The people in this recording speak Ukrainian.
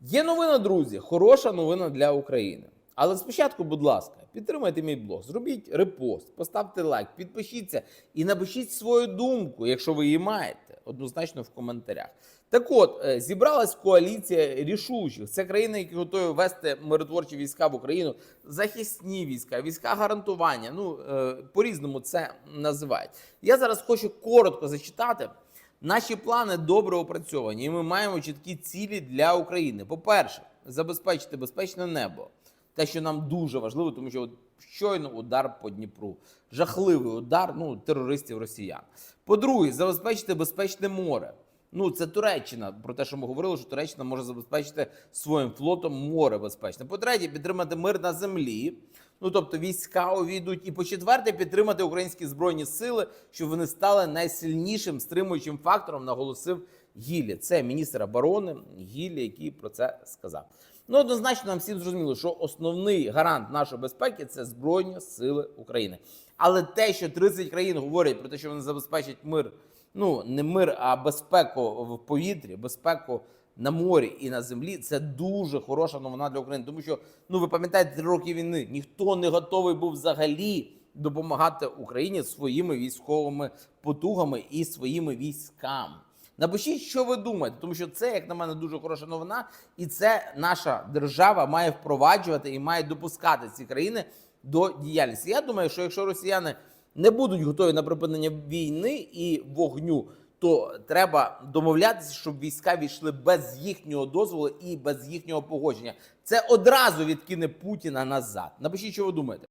Є новина, друзі, хороша новина для України. Але спочатку, будь ласка, підтримайте мій блог, зробіть репост, поставте лайк, підпишіться і напишіть свою думку, якщо ви її маєте, однозначно в коментарях. Так от, е, зібралась коаліція рішучих. Це країни, які готові вести миротворчі війська в Україну, захисні війська, війська гарантування. Ну е, по-різному це називають. Я зараз хочу коротко зачитати. Наші плани добре опрацьовані, і ми маємо чіткі цілі для України. По-перше, забезпечити безпечне небо. Те, що нам дуже важливо, тому що от щойно удар по Дніпру, жахливий удар ну, терористів росіян. По-друге, забезпечити безпечне море. Ну, це Туреччина. Про те, що ми говорили, що Туреччина може забезпечити своїм флотом море безпечне. По-третє, підтримати мир на землі. Ну тобто війська увійдуть. І по четверте, підтримати українські збройні сили, щоб вони стали найсильнішим стримуючим фактором, наголосив Гілі. Це міністр оборони Гілі, який про це сказав. Ну, однозначно, нам всім зрозуміло, що основний гарант нашої безпеки це Збройні Сили України. Але те, що 30 країн говорять про те, що вони забезпечать мир, ну не мир, а безпеку в повітрі, безпеку на морі і на землі, це дуже хороша новина для України. Тому що ну ви пам'ятаєте три роки війни, ніхто не готовий був взагалі допомагати Україні своїми військовими потугами і своїми військами. Напишіть, що ви думаєте, тому що це, як на мене, дуже хороша новина, і це наша держава має впроваджувати і має допускати ці країни до діяльності. Я думаю, що якщо росіяни не будуть готові на припинення війни і вогню, то треба домовлятися, щоб війська війшли без їхнього дозволу і без їхнього погодження. Це одразу відкине Путіна назад. Напишіть, що ви думаєте.